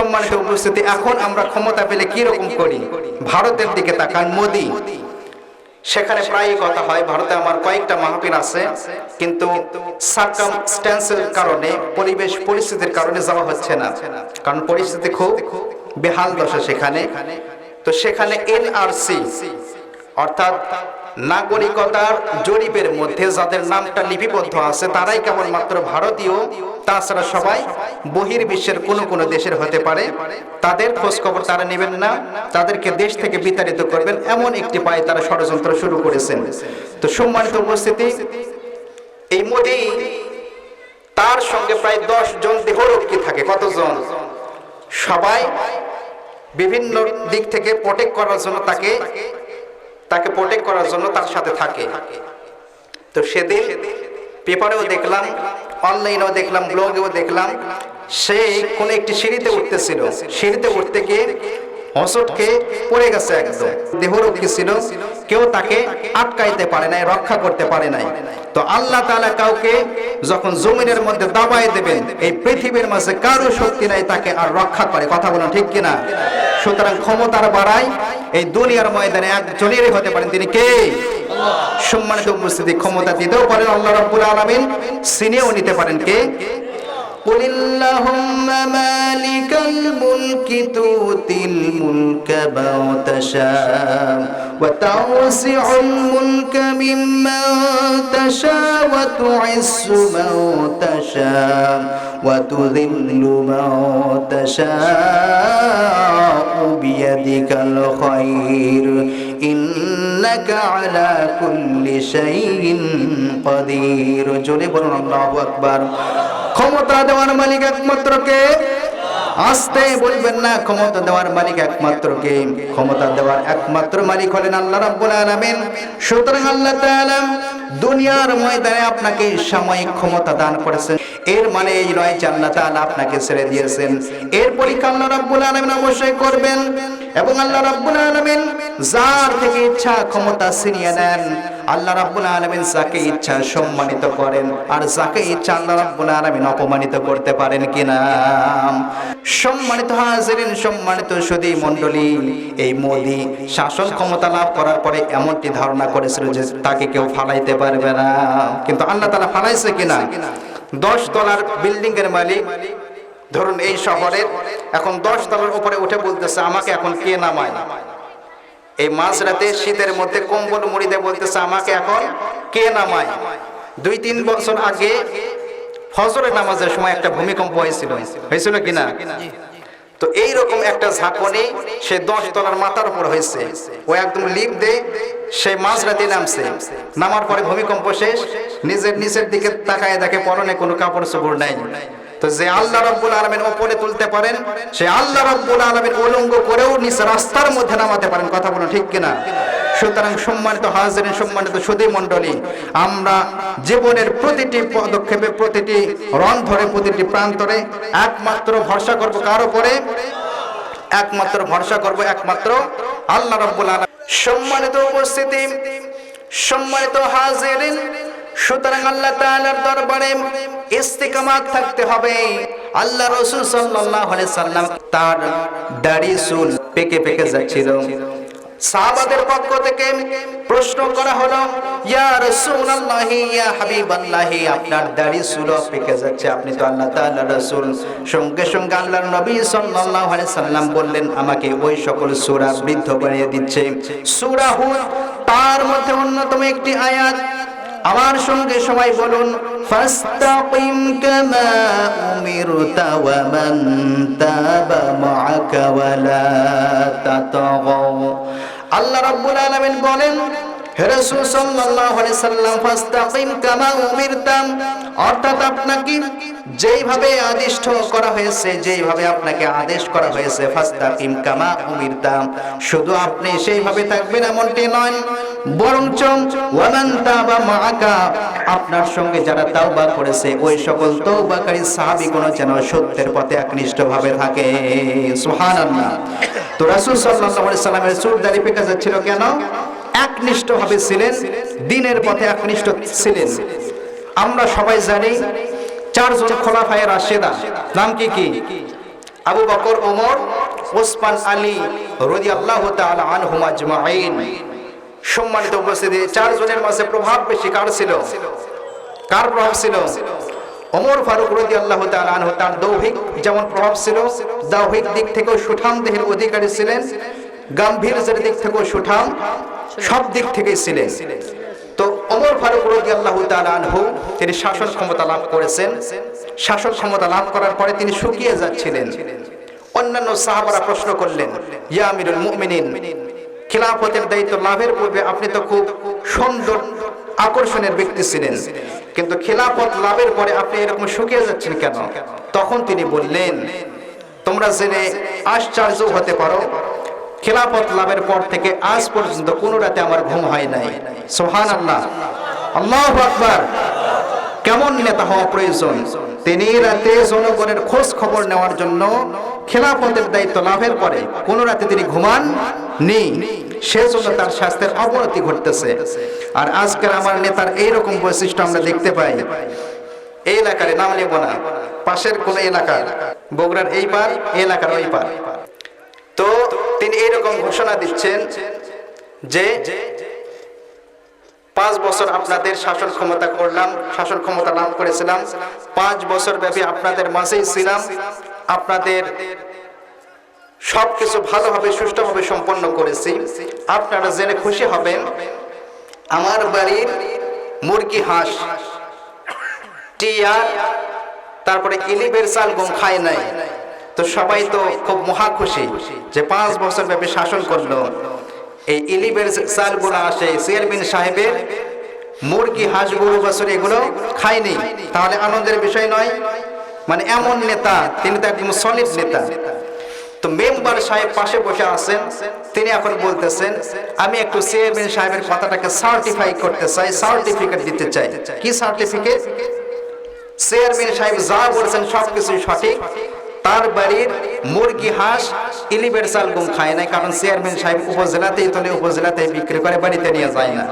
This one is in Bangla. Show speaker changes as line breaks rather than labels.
সম্মানিত উপস্থিতি, এখন আমরা ক্ষমতা পেলে কি রকম করি? ভারতের দিকে তাকান, মোদি। সেখানে প্রায়ই কথা হয়, ভারতে আমার কয়েকটা মাহফিল আছে, কিন্তু সার্কামস্ট্যান্সের কারণে, পরিবেশ, পরিস্থিতির কারণে যাওয়া হচ্ছে না। কারণ পরিস্থিতি খুব বেহাল দশা সেখানে। তো সেখানে এনআরসি অর্থাৎ নাগরিকতার জরিপের মধ্যে যাদের নামটা লিপিবদ্ধ আছে, তারাই কেবলমাত্র ভারতীয়। তাছাড়া সবাই বহির্বিশ্বের কোনো কোনো দেশের হতে পারে। তাদের খোঁজ খবর তারা নেবেন না। তাদেরকে দেশ থেকে বিতাড়িত করবেন এমন একটি পায়ে তারা ষড়যন্ত্র শুরু করেছেন। তো সম্মানিত উপস্থিতি, এই মোদি তার সঙ্গে প্রায় দশ জন দেহরক্ষী থাকে। কতজন? সবাই বিভিন্ন দিক থেকে প্রোটেক্ট করার জন্য তাকে তাকে প্রোটেক্ট করার জন্য তার সাথে থাকে। তো সেদিন পেপারেও দেখলাম অনলাইনেও দেখলাম ব্লগেও দেখলাম, সে কোন একটি সিঁড়িতে উঠতেছিল। সিঁড়িতে উঠতে গিয়ে হসটকে পড়ে গেছে একদম। দেহরক্ষী ছিল, কেউ তাকে আটকাইতে পারে নাই, রক্ষা করতে পারে নাই। তো আল্লাহ তাআলা কাউকে যখন জমিনের মধ্যে দাবাই দেবেন এই পৃথিবীর মাঝে কারো শক্তি নাই তাকে আর রক্ষা করে কথা বলো ঠিক কিনা সুতরাং ক্ষমতার বাড়াই এই দুনিয়ার ময়দানে একজনেরই হতে পারেন তিনি কে সম্মানিত উপস্থিতি ক্ষমতা দিতেও পারেন আল্লাহ রাব্বুল আলামিন সিনেও নিতে পারেন কে قل اللهم مالك الملك تؤتي الملك من تشاء وتوسع الملك ممن تشاء وتعز من تشاء وتذل من تشاء بيدك الخير إنك على كل شيء قدير জোরে বলুন আল্লাহু আকবার ক্ষমতা দেওয়ার মালিক একমাত্র কে আসতে বলবেন না, ক্ষমতা দেওয়ার মালিক একমাত্র কে? ক্ষমতা দেওয়ার একমাত্র মালিক হলেন আল্লাহ রাব্বুল আলামিন। সুতরাং আল্লাহ তাআলা দুনিয়ার ময়দানে আপনাকে সাময়িক ক্ষমতা দান করেছেন। এর মানে এই নয় যে আল্লাহ তাআলা আপনাকে ছেড়ে দিয়েছেন। এর পরীক্ষা আল্লাহ রাব্বুল আলামিন অবশ্যই করবেন এবং আল্লাহ রাব্বুল আলামিন যার থেকে ইচ্ছা ক্ষমতা ছিনিয়ে নেন আল্লাহ রাব্বুল আলামিন যাকে ইচ্ছা সম্মানিত করেন, আর যাকে ইচ্ছা আল্লাহ রাব্বুল আলামিন অপমানিত করতে পারেন কিনা সম্মানিত হাজিরিন, সম্মানিত সুদী মণ্ডলী, এই মোদি শাসন ক্ষমতা লাভ করার পরে এমনটি ধারণা করেছিল যে তাকে কেউ ফালাইতে পারবে না। কিন্তু আল্লাহ তাআলা ফালাইছে কিনা দশ তলার বিল্ডিং এর মালিক, ধরুন এই শহরের, এখন দশ তলার উপরে উঠে বলতেছে, আমাকে এখন কে নামায়? এই মাঝরাতে শীতের মধ্যে কম্বল মুড়িতে বলতেছে, আমাকে এখন কে নামায়? দুই, তিন বছর আগে ফজরের নামাজের সময় একটা ভূমিকম্প হয়েছিল। হয়েছিল কিনা তো এই রকম একটা ঝাঁকনি সে দশ তলার মাথার উপর হয়েছে। ও একদম লিপ দে সে মাঝরাতে নামছে। নামার পরে ভূমিকম্প শেষ, নিজের নিচের দিকে তাকায় দেখে পরনে কোনো কাপড় চোপড় নাই। তো যে আল্লাহ রাব্বুল আলামিন উপরে তুলতে পারেন, সে আল্লাহ রাব্বুল আলামিন উলঙ্গ করেও নিচ রাস্তার মধ্যে নামাতে পারেন। কথা বলো ঠিক কিনা? সুতরাং সম্মানিত হাজিরিন, সম্মানিত সুদী মণ্ডলী, আমরা জীবনের প্রতিটি পদক্ষেপে, প্রতিটি রন্ধরে প্রতিটি প্রান্তরে একমাত্র ভরসা করব কার উপরে? একমাত্র ভরসা করব একমাত্র আল্লাহ রব্বুল আলামিন। সম্মানিত উপস্থিতি, সম্মানিত হাজিরিন সুতরাং আল্লাহ তাআলার দরবারে ইস্তিকামাত থাকতে হবে। আল্লাহ রাসূল সাল্লাল্লাহু আলাইহি সাল্লাম তার দাড়ি, চুল পেকে পেকে যাচ্ছিল। সাহাবাদের পক্ষ থেকে প্রশ্ন করা হলো, ইয়া রাসূলুল্লাহি, ইয়া হাবিবাল্লাহি, আপনার দাড়ি চুল পেকে যাচ্ছে। আপনি তো আল্লাহ তাআলার রাসূল। সঙ্গে সঙ্গে আল্লাহর নবী সাল্লাল্লাহু আলাইহি সাল্লাম বললেন, আমাকে ওই সকল সূরা বৃদ্ধ বানিয়ে দিচ্ছে। সূরা হুদ তার মধ্যে অন্যতম একটি আয়াত আমার সঙ্গে সবাই বলুন, ফাস্তাকিম কামা উমিরতা ওয়া মান তাবা মাআকা ওয়া আল্লাহ রাব্বুল আলামিন বলেন শুধু আপনি সেইভাবে থাকবেন এমনটি নয়, বরঞ্চ আপনার সঙ্গে যারা তাওবা করেছে, ওই সকল তওবাকারী সাহাবীগণ যেন সত্যের পথে একনিষ্ঠভাবে থাকে। সুবহানাল্লাহ। তো রাসূল সাল্লাল্লাহু আলাইহি সাল্লামের চুল দাড়ি পেকে যাচ্ছিল কেন? একনিষ্ঠভাবে ছিলেন, দিনের পথে একনিষ্ঠ ছিলেন। আমরা সবাই জানি চারজন খোলাফায়ে রাশেদা, নাম কি কি? আবু বকর, ওমর, ওসমান, আলী রদি আল্লাহ আনহুম আজমাইন। সম্মানিত উপস্থিতি, চারজনের মাঝে প্রভাব বেশি কার ছিল? কার প্রভাব ছিল? ওমর ফারুক রদি আল্লাহ আনহু, তার দৌহিক যেমন প্রভাব ছিল দৌহিক দিক থেকেও সুঠাম দেহের অধিকারী ছিলেন, গাম্ভীর্যের দিক থেকেও সুঠাম। সব দিক থেকেই ছিলেন তো ওমর ফারুক রদি আল্লাহ আনহু, তিনি শাসন ক্ষমতা লাভ করেছেন। শাসন ক্ষমতা লাভ করার পরে তিনি শুকিয়ে যাচ্ছিলেন। অন্যান্য সাহাবারা প্রশ্ন করলেন, ইয়া আমিরুল মুমিনিন, খিলাফতের দায়িত্ব লাভের পূর্বে আপনি তো খুব সুন্দর আকর্ষণের ব্যক্তি ছিলেন। কিন্তু খিলাফত লাভের পরে আপনি এরকম শুকিয়ে যাচ্ছেন কেন? তখন তিনি বললেন, তোমরা জেনে আশ্চর্য হতে পারো খিলাফত লাভের পর থেকে আজ পর্যন্ত কোনো রাতে আমার ঘুম হয় নাই। সোহান আল্লাহ আল্লাহ আকবার। কেমন নেতা হওয়া প্রয়োজন? তিনি রাতে জনগণের খোঁজ খবর নেওয়ার জন্য খেলাফতের দায়িত্ব লাভের পরে কোন রাতে তিনি ঘুমান নেই সেজন্য তার স্বাস্থ্যের অবনতি ঘটতেছে। আর আজকের আমার নেতার এইরকম বৈশিষ্ট্য আমরা দেখতে পাই। এই এলাকার নাম নেব না। পাশের কোন এলাকা বগুড়ার এই পার এলাকার ওই পার। তো তিনি এইরকম ঘোষণা দিচ্ছেন যে পাঁচ বছর আপনাদের শাসন ক্ষমতা করলাম, শাসন ক্ষমতা লাভ করেছিলাম, পাঁচ বছর ব্যাপী আপনাদের মাঝেই ছিলাম, আপনাদের সবকিছু ভালোভাবে, সুষ্ঠুভাবে সম্পন্ন করেছি। আপনারা জেনে খুশি হবেন, আমার বাড়ির মুরগি হাঁস, টিয়া, তারপরে ইলিবের চাল গম খায় নাই। তো সবাই তো খুব মহা খুশি যে পাঁচ বছর ব্যাপী শাসন করল। এই ইলিবের চালগুলো আসে চেয়ারম্যান সাহেবের। মুরগি, হাঁস, গরু, বছর এগুলো খায়নি। তাহলে আনন্দের বিষয় নয়। মানে এমন নেতা, তিনি তো একদম সলিড নেতা। তো মেম্বার সাহেব পাশে বসে আছেন। তিনি এখন বলতেছেন, আমি একটু চেয়ারম্যান সাহেবের কথাটাকে সার্টিফাই করতে চাই সার্টিফিকেট দিতে চাই। কি সার্টিফিকেট চেয়ারম্যান সাহেব যা বলছেন সবকিছু সঠিক। তার বাড়ির মুরগি, হাঁস, ইলিবের চাল গুম খায় না কারণ চেয়ারম্যান সাহেব উপজেলাতেই তোলে উপজেলাতেই বিক্রি করে বাড়িতে নিয়ে যায় না।